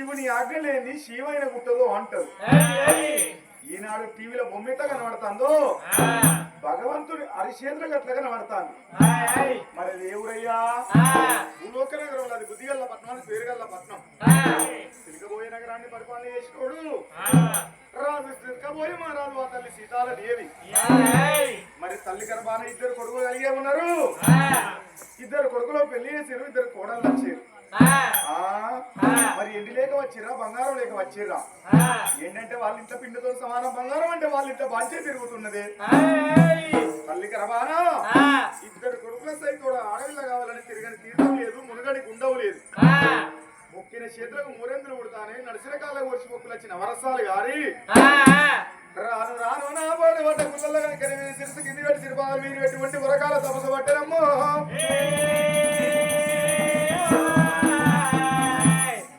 శివుని ఆజ్ఞ లేని శివైన గుట్టదో అంటారు. ఈనాడు టీవీలో బొమ్మిట కనబడుతుందో? భగవంతుడి హరిశ్చేంద్ర గట్ల కనబడతాను మరి అది ఎవరయ్యా భూలోక నగరం అది బుద్ధిగల్ల పట్నం పేరుగల్ల పట్నం తిరగబోయే నగరాన్ని పరిపాలన చేసినోడు రాజు మహారాజు ఆ తల్లి సీతాల దేవి మరి తల్లి గర్భాన ఇద్దరు కొడుకులు కలిగే ఉన్నారు. ఇద్దరు కొడుకులో పెళ్ళి చేసారు ఇద్దరు కోడలు వచ్చారు మరి ఎండి లేక వచ్చిర్రా బంగారం లేక వచ్చిర్రా? ఏంటంటే వాళ్ళ ఇంట్లో పిండితో సమానం బంగారం అంటే వాళ్ళ ఇంట్లో బాధ్యత తిరుగుతున్నది. తల్లి గర్భాన ఇద్దరు కొడుకుల సైతం ఆడవిల్ల కావాలని తిరగని తీర్థం లేదు మునుగడి గుండవు లేదు. మొక్కిన చేతులకు మూరెందులు పుడతానే నడిచిన కాల వచ్చి మొక్కులు వచ్చిన వరసాలు గారి. రాను రాను నా పాడు పడ్డ గుళ్ళల్లో కనుక నేను సిరుసు కింది పెట్టి సిరిపాలు మీరు ఎటువంటి ఉరకాల తపస పట్టనమ్మో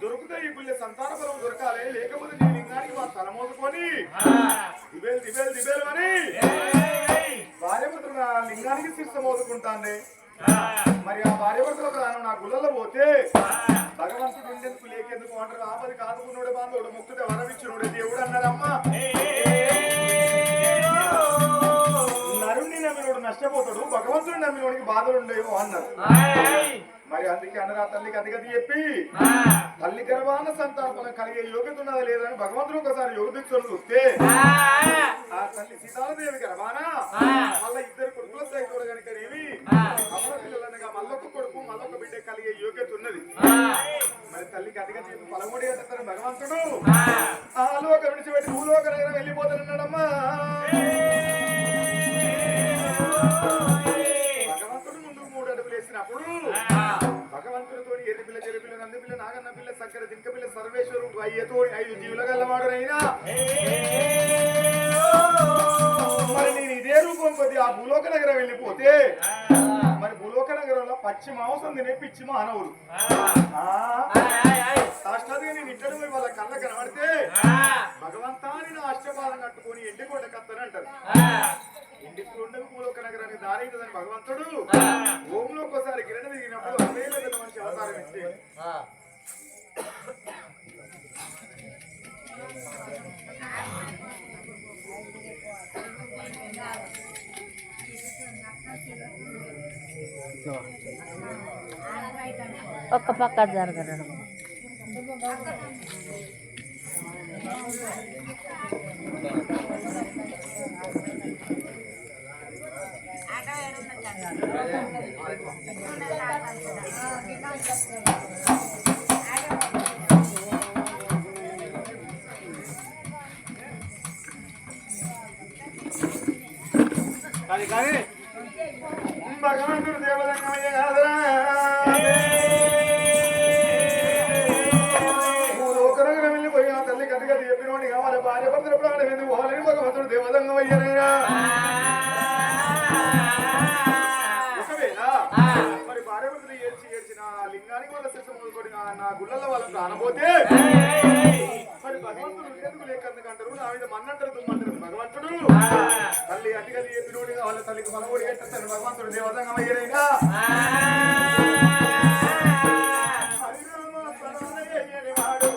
దొరికితే ఈ పిల్ల సంతాన బలం దొరకాలి లేకపోతే నీ లింగానికి మా తల మోసుకొని. దిబేలు దిబేలు దిబేలు అని. భార్యపుత్రుడు లింగానికి శిరస మోసుకుంటాండే. మరి ఆ భార్యభర్తలకు రాను నా గుళ్ళలో పోతే? భగవంతుడు ఉండేందుకు లేకెందుకు? అంటారు ఆపది కాదుకున్నాడు బాంధవుడు ముక్కుతే వరమిచ్చినోడు దేవుడు అన్నారమ్మా. నరుణ్ణి నమ్మినోడు నష్టపోతాడు భగవంతుడు నమ్మినోడికి బాధలు ఉండేవో అన్నారు. మరి అందుకే అన్నరా తల్లికి అధిగతి చెప్పి తల్లి గర్భాన సంతాపం కలిగే యోగ్యత ఉన్నదా లేదని భగవంతుడు ఒకసారి యోగదించుకొని చూస్తే ఆ తల్లి సీతాదేవి గర్భాన మళ్ళా ఇద్దరు కుటుంబ సైతుడు కనుక ఏమి అమర పిల్లలనగా మల్లొక కొడుకు మల్లొక బిడ్డ కలిగే యోగ్యత ఉన్నది. మరి తల్లికి అధిగతి చెప్పి పలమూడి అంటారు భగవంతుడు. ఆ. లోక విడిచిపెట్టి భూలోక వెళ్ళిపోతానన్నాడమ్మా భగవంతుడు ముందు మూడు అడుగులు వేసినప్పుడు భగవంతుడితో ఎర్రి పిల్ల చెరు పిల్ల నంది పిల్ల నాగన్న పిల్ల సక్కర దింక పిల్ల సర్వేశ్వరుడు అయ్యతో ఐదు జీవుల గల్లవాడునైనా మరి నేను ఇదే రూపం కొద్ది ఆ భూలోక నగరం వెళ్ళిపోతే మరి భూలోక నగరంలో పచ్చి మాంసం తినే పిచ్చి మానవుడు. సాష్టాదిగా నేను ఇద్దరు పోయి వాళ్ళ కళ్ళ కనబడితే భగవంతాని నేను అష్టపాదం కట్టుకొని ఎండి కొండ కత్తని అంటారు. ఇంటికి భూలోక నగరానికి దారి అవుతుందని భగవంతుడు భూమిలో ఒకసారి గిరణ దిగినప్పుడు అదే పెద్ద మనిషి అవతారం ఇస్తే ఒక్క పక్క జరగడం కానీ కానీ భగవంతుడు ఆ తల్లి గది గది చెప్పినోడి కావాలి భార్య భర్తలు ప్రాణం ఎందుకు భగవంతుడు దేవదంగమయ్యనయ్యా లింగానికి వాళ్ళ శిక్ష మొదలుకొని నా- నా గుళ్ళల్లో వాళ్ళ ప్రాణపోతే. మరి భగవంతుడు ఎందుకు లేకందుకంటారు నా మీద మన్నంటారు తుమ్మంటారు భగవంతుడు. తల్లి అతిగది చెప్పినోడిగా వాళ్ళ తల్లికి మనవుడు కట్టేస్తాను భగవంతుడు దేవతంగా అయ్యరైనా హరిరామ స్మరణయ్యని వాడు,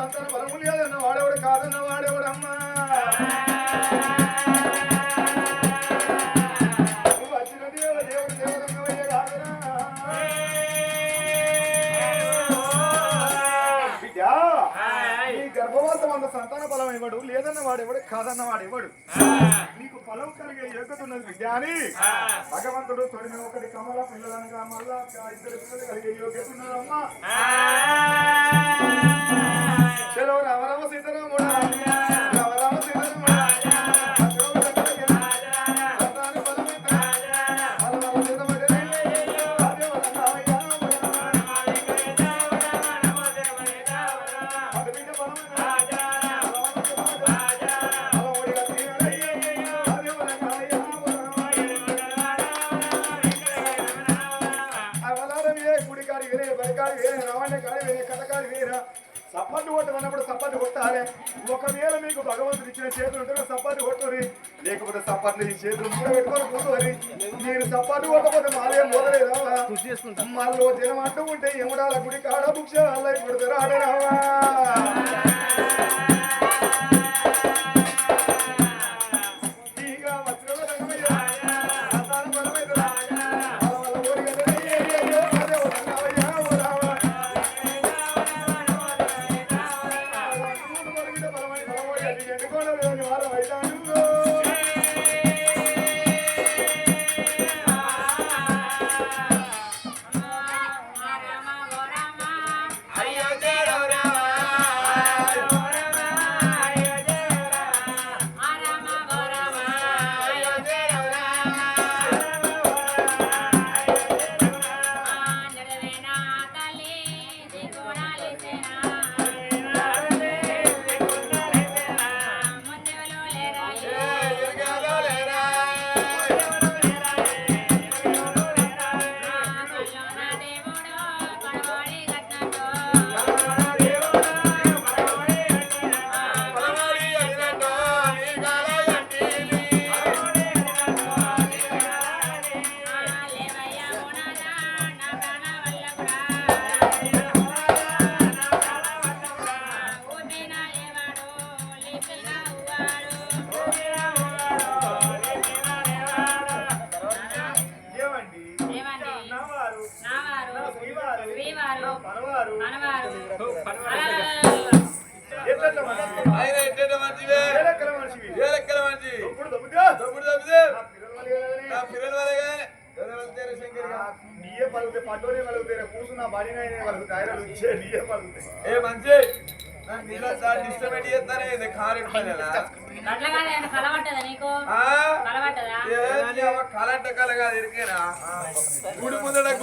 సంతాన బలము లేదన్న వాడేవాడు కాదన్న వాడేవాడు అమ్మా. సంతాన బలం ఇవ్వడు లేదన్న వాడు ఇవ్వడు కాదన్న వాడు ఇవ్వడు నీకు బలం కలిగే యోగ్యత ఉన్నది విద్య అని. భగవంతుడు తొడిమి ఒకటి కమల పిల్లలనగా మళ్ళా ఇద్దరు పిల్లలు కలిగే యోగ్యత ఉన్నదమ్మా. చలో రామ రామ సీతారాముడు రామ రామ సీతారాముడు గుడి కాడి వేరే బరి కాడి వేరే రావణ కాడి సప్పట్టు కొట్టమన్నప్పుడు సప్పట్టు కొట్టాలి ఒకవేళ మీకు భగవంతుడు ఇచ్చిన చేతులు ఉంటే సప్పట్టు కొట్టుని లేకపోతే సప్పట్లు ఈ చేతులు కూడా పెట్టుకొని కూర్చోని మీరు సప్పట్టు కొట్టకపోతే మాలే మొదలే రావా మళ్ళీ జనం అంటూ ఉంటే ఎముడాల గుడి కాడ బుక్ష అల్ల ఇప్పుడు రాడే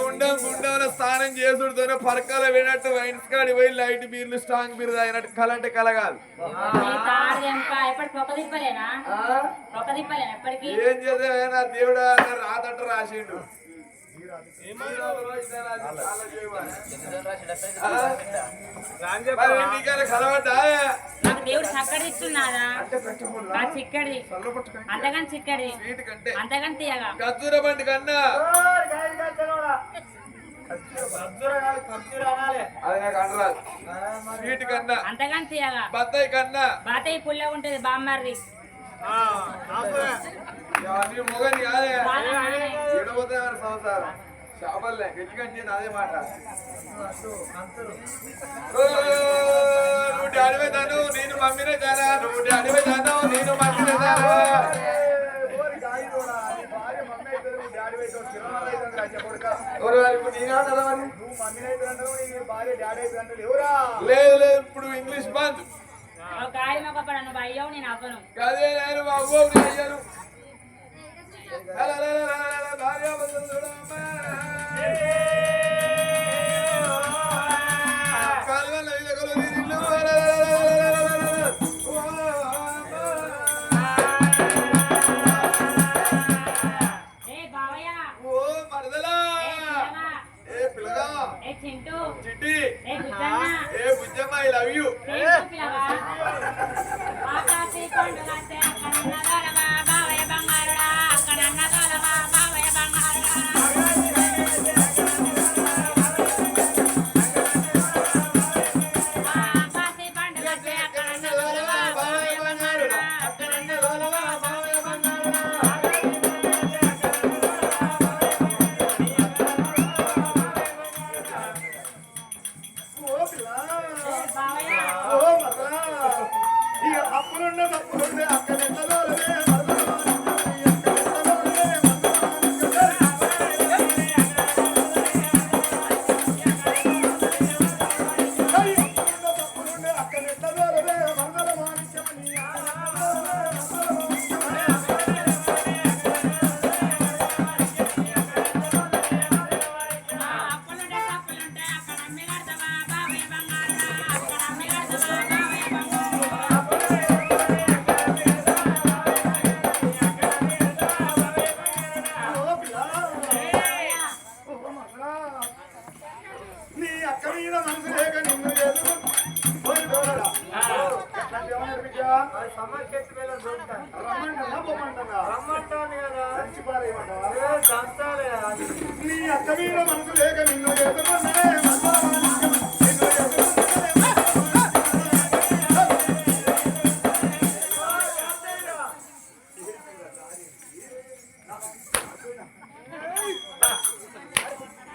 గుండం గుండంలో స్నానం చేసుడుతో పరకాల వినట్టు వైన్స్ కాడి పోయి లైట్ బీర్లు స్ట్రాంగ్ బీర్ తాగినట్టు కలంటే కలగాలి ఏం చేసే దేవుడు రాదట్టు రాసిండు. దేవుడు చక్కడి ఇస్తున్నారా చిక్కడి. అంతగాని చిక్కడి. అంతగాని తీయగా. బండి కన్నా అంతగాని తీయగా. బత్తాయి కన్నా. బత్తాయి పుల్ల ఉంటది బామ్మారి నీ మొగని కాదే. ఎడబోతున్నారు సంసారం. చేపల్లే ఇప్పుడు ఇంగ్లీష్ బంద్ కాదు నేను అవ్వను. కాదే నేను అవ్వను అయ్యాను.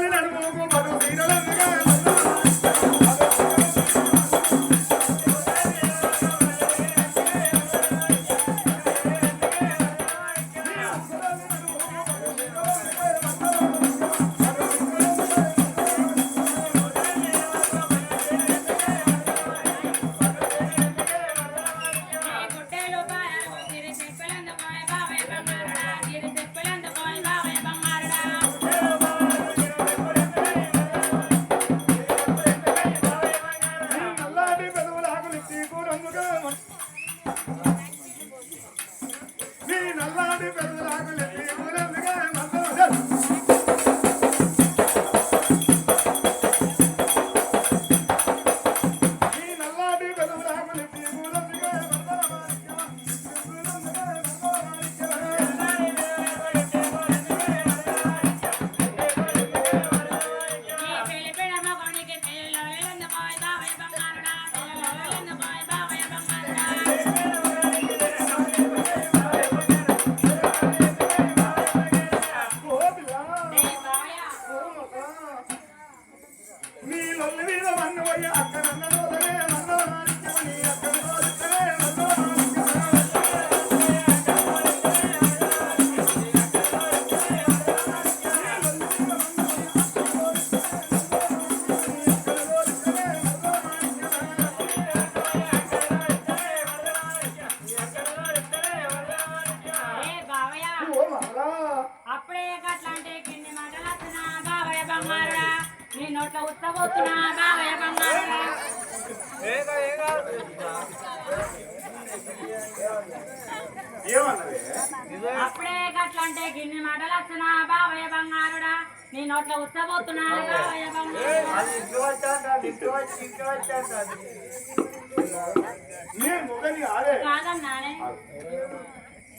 ఉదరాన్ని నడుముకు పడు అక్కడ నేను మొగని ఆడే కాదన్నానే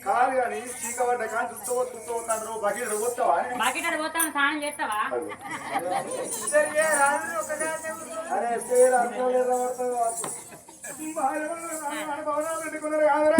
కాదు కానీ చీకబడ్డ కానీ చుట్టూ చుట్టూ పోతాడు బకెట్ పోతావా. బకెట్ పోతాను స్నానం చేస్తావా? మన భవనాలు పెట్టుకున్నారు కాదురా.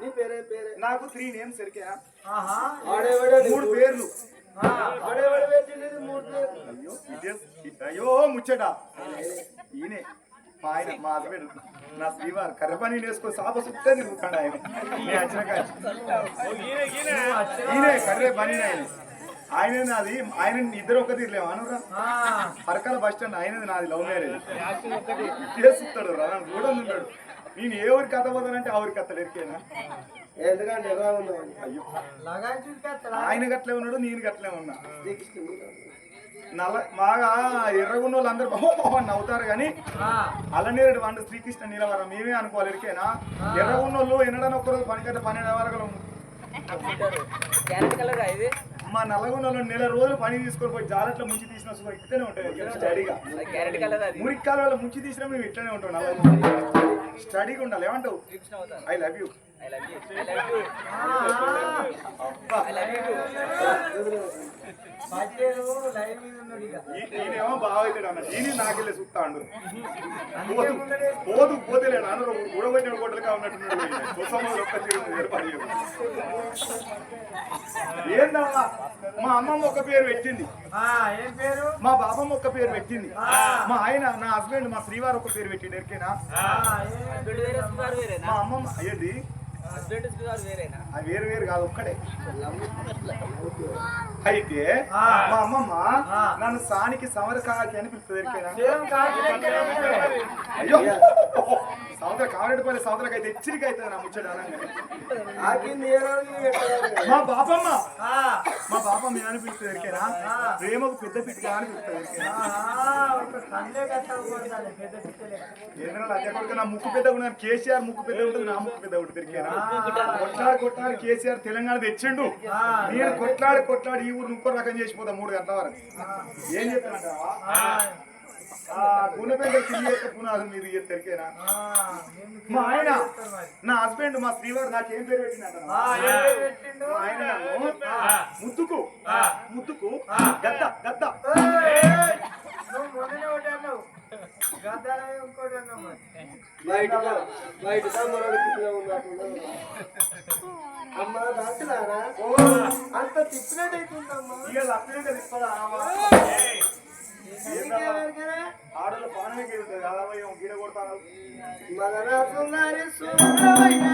నీ పేరే పేరే. నాకు త్రీ నేమ్స్ ఆడేవాడే మూడు పేర్లు. అయ్యో ముచ్చట. ఈయనే. మా ఆయన మా హస్బెండ్. నా శ్రీవారు. కర్రపని వేసుకొని సాప సుత్తే తిరుగుతాడు ఆయన. నేను వచ్చిన. ఈయనే కర్రే పని ఆయన ఆయన నాది ఆయన ఇద్దరు ఒక తీరులేము అనురా? పరకాల బస్ స్టాండ్ ఆయనది నాది లవ్ మ్యారేజ్. చేస్తాడు రా నన్ను చూడని ఉంటాడు నేను ఏ ఊరికి కథ పోతానంటే ఆ ఊరికి కథలు ఎరికేనా ఎందుకంటే ఎలా ఉన్నావు అయ్యో. ఆయన గట్లే ఉన్నాడు నేను గట్లే ఉన్నా. నల్ల బాగా ఎర్రగున్న వాళ్ళు అందరూ బాగా నవ్వుతారు కానీ అల్లనేరుడు వంట శ్రీకృష్ణ నీలవరం మేమే అనుకోవాలి ఎరికేనా ఎర్రగున్న వాళ్ళు ఎన్నడని ఒక్కరోజు పనికట్ట పన్నెండు వరకు మా వాళ్ళు నెల రోజులు పని తీసుకొని పోయి జాలట్లో ముంచి తీసిన ఇట్లనే ఉంటాయి స్టడీగా మురికి కాలువలో ముంచి తీసినా మేము ఇట్లనే ఉంటాం నల్ల స్టడీగా ఉండాలి. ఏమంటావు? ఐ లవ్ యూ నేనేమో బాగా అవుతాడు అన్న నేను నాకెళ్ళి చూస్తాడు. పోదు. పోదు పోతేలేడు అన్న ఉడబెట్టిన గొడ్డలుగా ఉన్నట్టున్నాడు కుసంలో ఒక్క తీరు ఏర్పాటు చేయదు. ఏందమ్మా? మా అమ్మమ్మ ఒక పేరు పెట్టింది. ఏం పేరు? మా బాబమ్మ ఒక పేరు పెట్టింది. మా ఆయన నా హస్బెండ్ మా శ్రీవారు ఒక పేరు పెట్టిండు ఎరికేనా? మా అమ్మమ్మ ఏంది? అది వేరు వేరు కాదు ఒక్కడే. అయితే మా అమ్మమ్మ నన్ను సానికి సమరకాకి అని పిలుస్తుంది అయ్యో! సముద్ర కావరెడ్డిపల్లి సముద్రకి అయితే హెచ్చరిక అవుతుంది నా ముచ్చట మా బాపమ్మ. మా బాపమ్మ ఏమని పిలుస్తుంది ఎరికేనా? ప్రేమకు పెద్ద పిట్టిగా అని పిలుస్తుంది నా ముక్కు పెద్ద ఉన్నాను కేసీఆర్ ముక్కు పెద్ద ఉంటుంది నా ముక్కు పెద్ద ఉంటుంది ఎరికేనా? కొట్లాడి కొట్లాడి కేసీఆర్ తెలంగాణ తెచ్చిండు. నేను కొట్లాడి కొట్లాడి ఈ ఊరు ఇంకో రకం చేసిపోతా మూడు గంటల వరకు. ఏం కింది పునాది మీద మా ఆయన నా హస్బెండ్ మా శ్రీవారు నాకేం పేరు పెట్టిందంట ఆయన ముద్దుకు గద్ద గద్ద. బయటగా బయటగా ఉన్నట్టు అమ్మ దాచులారా అంత తిప్పినట్టయితుందమ్మా. ఇక లక్ష్మీ తిప్పదా ఆడలు పానమే గెలుతుంది అలా గీడ కొడతాను మదన సుందరి సుందరమైన